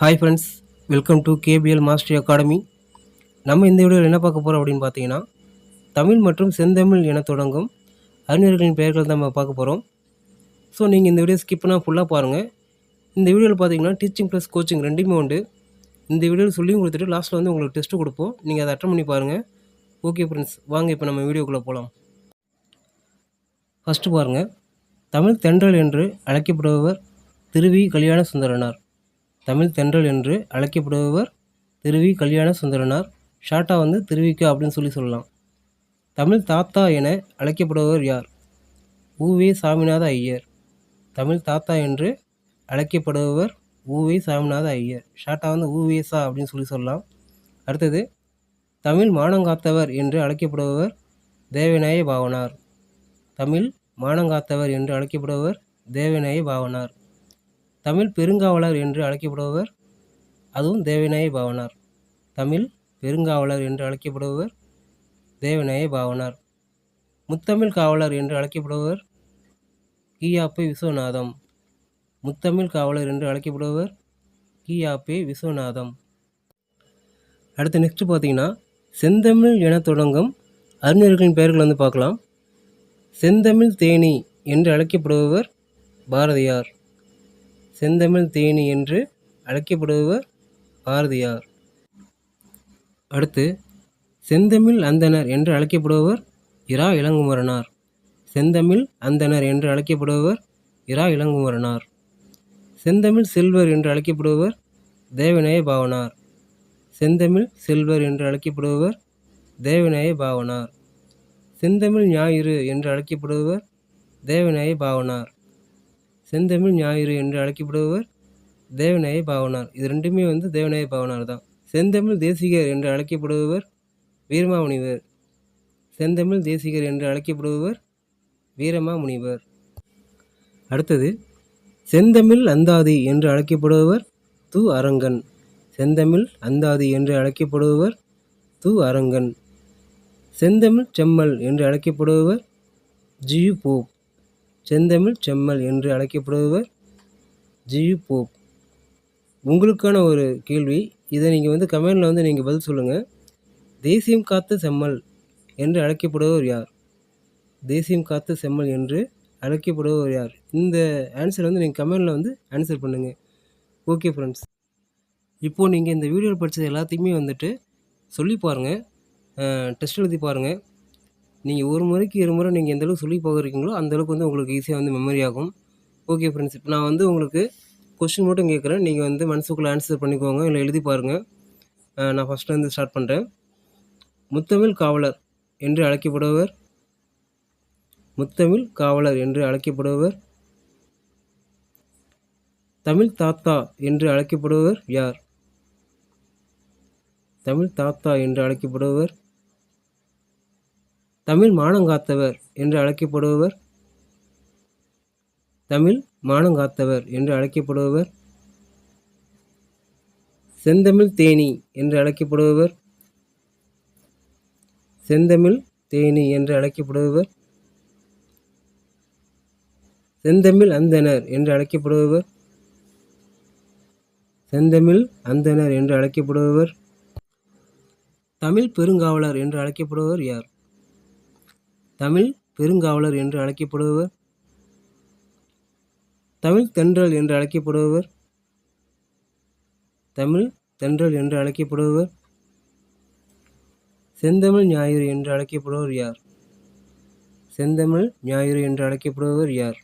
Hi friends welcome to KPL mastery academy நம்ம இந்த வீடியோவில் என்ன பார்க்க போகிறோம் அப்படின்னு பார்த்தீங்கன்னா தமிழ் மற்றும் செந்தமிழ் என தொடங்கும் அறிஞர்களின் பெயர்கள் தான் நம்ம பார்க்க போகிறோம் ஸோ நீங்கள் இந்த வீடியோ ஸ்கிப் ஃபுல்லாக பாருங்கள் இந்த வீடியோவில் பார்த்தீங்கன்னா டீச்சிங் ப்ளஸ் கோச்சிங் ரெண்டுமே உண்டு. இந்த வீடியோவில் சொல்லியும் கொடுத்துட்டு லாஸ்ட்டில் வந்து உங்களுக்கு டெஸ்ட்டு கொடுப்போம். நீங்கள் அதை அட்டன் பண்ணி பாருங்கள் ஓகே ஃப்ரெண்ட்ஸ் வாங்க இப்போ நம்ம வீடியோக்குள்ளே போகலாம் ஃபஸ்ட்டு பாருங்கள் தமிழ் தென்றல் என்று அழைக்கப்படுபவர் திருவி கல்யாண சுந்தரனார். தமிழ் தென்றல் என்று அழைக்கப்படுபவர் திருவி கல்யாண சுந்தரனார் ஷார்ட்டாக வந்து திருவிக்கு அப்படின்னு சொல்லி சொல்லலாம். தமிழ் தாத்தா என அழைக்கப்படுபவர் யார்? ஊவே சாமிநாத ஐயர். தமிழ் தாத்தா என்று அழைக்கப்படுபவர் ஊவே சாமிநாத ஐயர். ஷார்ட்டாக வந்து ஊவேசா அப்படின்னு சொல்லி சொல்லலாம். அடுத்தது தமிழ் மானங்காத்தவர் என்று அழைக்கப்படுபவர் தேவநாய பாவனார். தமிழ் மானங்காத்தவர் என்று அழைக்கப்படுபவர் தேவநாய பாவனார். தமிழ் பெருங்காவலர் என்று அழைக்கப்படுபவர் அதுவும் தேவநாய பாவனார். தமிழ் பெருங்காவலர் என்று அழைக்கப்படுபவர் தேவநாய பாவனார். முத்தமிழ் காவலர் என்று அழைக்கப்படுபவர் கியாப்பை விஸ்வநாதம். முத்தமிழ் காவலர் என்று அழைக்கப்படுபவர் கியாப்பே விஸ்வநாதம். அடுத்து நெக்ஸ்ட் பார்த்தீங்கன்னா செந்தமிழ் என தொடங்கும் அறிஞர்களின் பெயர்கள் வந்து பார்க்கலாம். செந்தமிழ் தேனி என்று அழைக்கப்படுபவர் பாரதியார். செந்தமிழ் தேனி என்று அழைக்கப்படுபவர் பாரதியார். அடுத்து செந்தமிழ் அந்தணர் என்று அழைக்கப்படுபவர் இரா இளங்குமரனார். செந்தமிழ் அந்தணர் என்று அழைக்கப்படுபவர் இரா இளங்குமரனார். செந்தமிழ் செல்வர் என்று அழைக்கப்படுபவர் தேவநேய பாவனார். செந்தமிழ் செல்வர் என்று அழைக்கப்படுபவர் தேவநேய பாவனார். செந்தமிழ் ஞாயிறு என்று அழைக்கப்படுபவர் தேவநேய பாவனார். செந்தமிழ் ஞாயிறு என்று அழைக்கப்படுபவர் தேவநாய பாவனார். இது ரெண்டுமே வந்து தேவநாய பாவனார் தான். செந்தமிழ் தேசிகர் என்று அழைக்கப்படுபவர் வீரமாமுனிவர். செந்தமிழ் தேசிகர் என்று அழைக்கப்படுபவர் வீரமாமுனிவர். அடுத்தது செந்தமிழ் அந்தாதி என்று அழைக்கப்படுபவர் து அரங்கன். செந்தமிழ் அந்தாதி என்று அழைக்கப்படுபவர் து அரங்கன். செந்தமிழ் செம்மல் என்று அழைக்கப்படுபவர் ஜியு போப் செந்தமிழ் செம்மல் என்று அழைக்கப்படுபவர் ஜியு போப். உங்களுக்கான ஒரு கேள்வி. இதை நீங்கள் வந்து கமெண்டில் வந்து நீங்கள் பதில் சொல்லுங்கள் தேசியம் காத்த செம்மல் என்று அழைக்கப்படுபவர் யார்? தேசியம் காத்த செம்மல் என்று அழைக்கப்படுபவர் யார்? இந்த ஆன்சர் வந்து நீங்கள் கமெண்டில் வந்து ஆன்சர் பண்ணுங்கள் ஓகே ஃப்ரெண்ட்ஸ் இப்போது நீங்கள் இந்த வீடியோவில் படித்தது எல்லாத்தையுமே வந்துட்டு சொல்லி பாருங்கள் டெஸ்ட் எழுதி பாருங்கள் நீங்கள் ஒரு முறைக்கு இரு முறை நீங்கள் எந்த அளவுக்கு சொல்லி போகிறீங்களோ அந்தளவுக்கு வந்து உங்களுக்கு ஈஸியாக வந்து மெமரி ஆகும். ஓகே ஃப்ரெண்ட்ஸ் இப்போ நான் வந்து உங்களுக்கு கொஸ்டின் மட்டும் கேட்குறேன் நீங்கள் வந்து மனசுக்குள்ளே ஆன்சர் பண்ணிக்கோங்க. இல்லை எழுதி பாருங்கள் நான் ஃபஸ்ட்டு வந்து ஸ்டார்ட் பண்ணுறேன் முத்தமிழ் காவலர் என்று அழைக்கப்படுபவர். முத்தமிழ் காவலர் என்று அழைக்கப்படுபவர். தமிழ் தாத்தா என்று அழைக்கப்படுபவர் யார்? தமிழ் தாத்தா என்று அழைக்கப்படுபவர். தமிழ் மானங்காத்தவர் என்று அழைக்கப்படுபவர். தமிழ் மானங்காத்தவர் என்று அழைக்கப்படுபவர். செந்தமிழ் தேனி என்று அழைக்கப்படுபவர். செந்தமிழ் தேனி என்று அழைக்கப்படுபவர். செந்தமிழ் அந்தனர் என்று அழைக்கப்படுபவர். செந்தமிழ் அந்தனர் என்று அழைக்கப்படுபவர். தமிழ் பெருங்காவலர் என்று அழைக்கப்படுபவர் யார்? தமிழ் பெருங்காவலர் என்று அழைக்கப்படுபவர். தமிழ் தென்றல் என்று அழைக்கப்படுபவர். தமிழ் தென்றல் என்று அழைக்கப்படுபவர். செந்தமிழ் ஞாயிறு என்று அழைக்கப்படுபவர் யார்? செந்தமிழ் ஞாயிறு என்று அழைக்கப்படுபவர் யார்?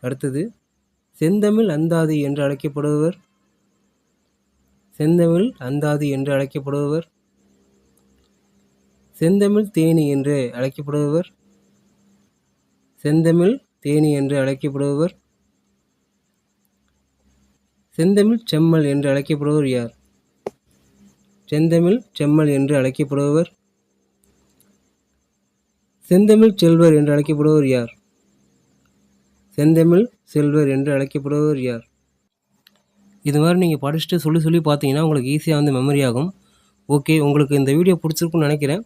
அடுத்தது செந்தமிழ் அந்தாதி என்று அழைக்கப்படுபவர். செந்தமிழ் அந்தாதி என்று அழைக்கப்படுபவர். செந்தமிழ் தேனி என்று அழைக்கப்படுபவர். செந்தமிழ் தேனி என்று அழைக்கப்படுபவர். செந்தமிழ் செம்மல் என்று அழைக்கப்படுபவர் யார்? செந்தமிழ் செம்மல் என்று அழைக்கப்படுபவர். செந்தமிழ் செல்வர் என்று அழைக்கப்படுபவர் யார்? செந்தமிழ் செல்வர் என்று அழைக்கப்படுபவர் யார்? இது மாதிரி நீங்கள் படிச்சுட்டு சொல்லி சொல்லி பார்த்தீங்கன்னா உங்களுக்கு ஈஸியாக வந்து மெமரி ஆகும். ஓகே உங்களுக்கு இந்த வீடியோ பிடிச்சிருக்குன்னு நினைக்கிறேன்.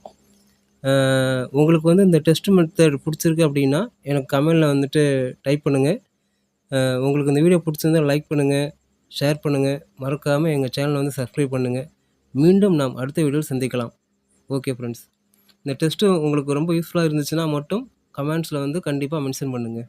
உங்களுக்கு வந்து இந்த டெஸ்ட் மெத்தட் பிடிச்சிருக்கு அப்படின்னா எனக்கு கமெண்டில் வந்துட்டு டைப் பண்ணுங்கள் உங்களுக்கு இந்த வீடியோ பிடிச்சிருந்தா லைக் பண்ணுங்கள் ஷேர் பண்ணுங்கள் மறக்காமல் எங்கள் சேனலை வந்து சப்ஸ்கிரைப் பண்ணுங்கள் மீண்டும் நாம் அடுத்த வீடியோவில் சந்திக்கலாம். ஓகே ஃப்ரெண்ட்ஸ் இந்த டெஸ்ட்டு உங்களுக்கு ரொம்ப யூஸ்ஃபுல்லாக இருந்துச்சுன்னா மட்டும் கமெண்ட்ஸில் வந்து கண்டிப்பாக மென்ஷன் பண்ணுங்கள்